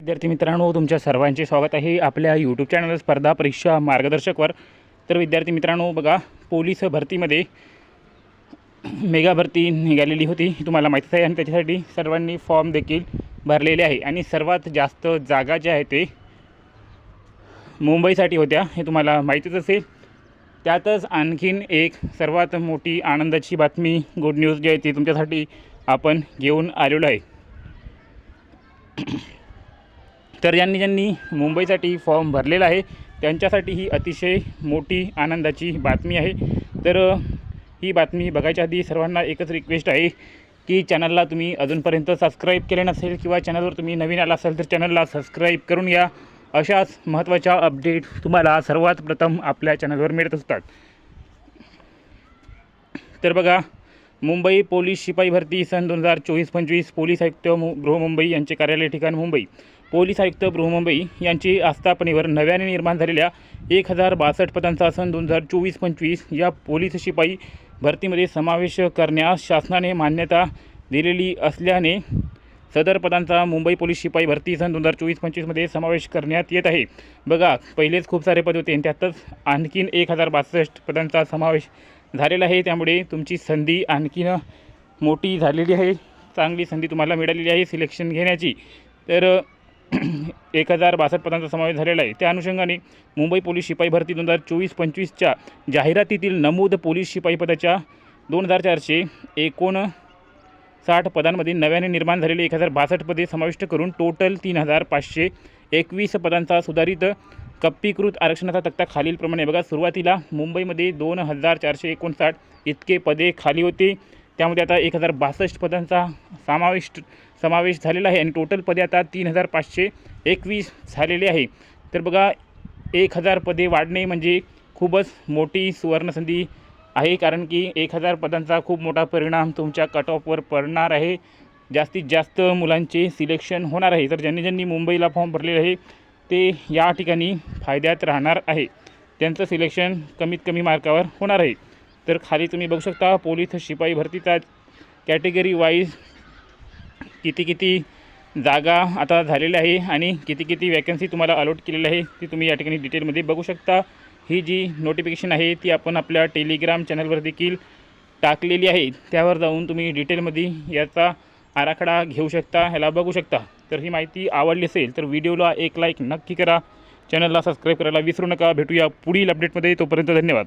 विद्यार्थी मित्रांनो तुमच्या सर्वांचे स्वागत आहे आपल्या यूट्यूब चॅनल स्पर्धा परीक्षा मार्गदर्शकवर तर विद्यार्थी मित्रांनो बघा पोलीस भरतीमध्ये मेगा भरती निघालेली होती तुम्हाला माहीतच आहे. आणि त्याच्यासाठी सर्वांनी फॉर्म देखील भरलेले आहे. आणि सर्वात जास्त जागा ज्या आहेत ते मुंबईसाठी होत्या हे तुम्हाला माहीतच असेल. त्यातच आणखीन एक सर्वात मोठी आनंदाची बातमी गुड न्यूज जी आहे ती तुमच्यासाठी आपण घेऊन आलेलो आहे. तर ज्यांनी ज्यांनी मुंबईसाठी फॉर्म भरलेला आहे त्यांच्यासाठी ही अतिशय मोठी आनंदाची बातमी आहे. तर ही बातमी बघायच्या आधी सर्वांना एकच रिक्वेस्ट आहे की चॅनलला तुम्ही अजूनपर्यंत सबस्क्राईब केले नसेल किंवा चॅनलवर तुम्ही नवीन आला असाल तर चॅनलला सबस्क्राईब करून या अशाच महत्त्वाच्या अपडेट तुम्हाला सर्वात प्रथम आपल्या चॅनलवर मिळत असतात. तर बघा मुंबई पोलीस शिपाई भरती सन दोन हजार चोवीस पंचवीस पोलीस आयुक्त मु गृहमुंबई यांचे कार्यालय ठिकाण मुंबई. पोलीस आयुक्त बृहमुंबई यांची आस्थापनेवर नव्याने निर्माण झालेल्या एक हजार बासष्ट पदांचा सन दोन हजार चोवीस पंचवीस या पोलीस शिपाई भरतीमध्ये समावेश करण्यास शासनाने मान्यता दिलेली असल्याने सदर पदांचा मुंबई पोलीस शिपाई भरती सन दोन हजार चोवीस पंचवीसमध्ये समावेश करण्यात येत आहे. बघा पहिलेच खूप सारे पद होते आणि त्यातच आणखीन एक हजार बासष्ट पदांचा समावेश झालेला आहे. त्यामुळे तुमची संधी आणखीन मोठी झालेली आहे. चांगली संधी तुम्हाला मिळालेली आहे सिलेक्शन घेण्याची. तर एक हजार बासष्ट पदांचा समावेश झालेला आहे. त्या अनुषंगाने मुंबई पोलीस शिपाई भरती दोन हजार चोवीस पंचवीसच्या जाहिरातीतील नमूद पोलीस शिपाई पदाच्या दोन हजार चारशे एकोण साठ पदांमध्ये नव्याने निर्माण झालेले एक हजार बासष्ट पदे समाविष्ट करून टोटल तीन हजार पाचशे एकवीस पदांचा सुधारित कप्पीकृत आरक्षणाचा तक्ता खालीलप्रमाणे बघा. सुरुवातीला मुंबईमध्ये दोन हजार चारशे एकोणसाठ इतके पदे खाली होते. त्यामध्ये आता एक हजार बासष्ट पदांचा समाविष्ट समावेश झालेला आहे. आणि टोटल पदे आता तीन हजार पाचशे एकवीस झालेले आहे. तर बघा एक हजार पदे वाढणे म्हणजे खूपच मोठी सुवर्णसंधी आहे. कारण की एक हजार पदांचा खूप मोठा परिणाम तुमच्या कट ऑफवर पडणार आहे. जास्तीत जास्त मुलांचे सिलेक्शन होणार आहे. तर ज्यांनी ज्यांनी मुंबईला फॉर्म भरलेले आहे ते या ठिकाणी फायद्यात राहणार आहे. त्यांचं सिलेक्शन कमीत कमी मार्कावर होणार आहे. तर खाली तुम्ही बघू शकता पोलीस शिपाई भरतीचा कॅटेगरी वाईज किती किती जागा आता झालेल्या आहे आणि किती किती वॅकन्सी तुम्हाला अलॉट केलेली आहे ती तुम्ही या ठिकाणी डिटेलमध्ये बघू शकता. ही जी नोटिफिकेशन आहे ती आपण आपल्या टेलिग्राम चॅनलवर देखील टाकलेली आहे. त्यावर जाऊन तुम्ही डिटेलमध्ये याचा आराखडा घेऊ शकता ह्याला बघू शकता. तर ही माहिती आवडली असेल तर व्हिडिओला एक लाईक नक्की करा. चॅनलला सबस्क्राईब करायला विसरू नका. भेटूया पुढील अपडेटमध्ये तोपर्यंत धन्यवाद.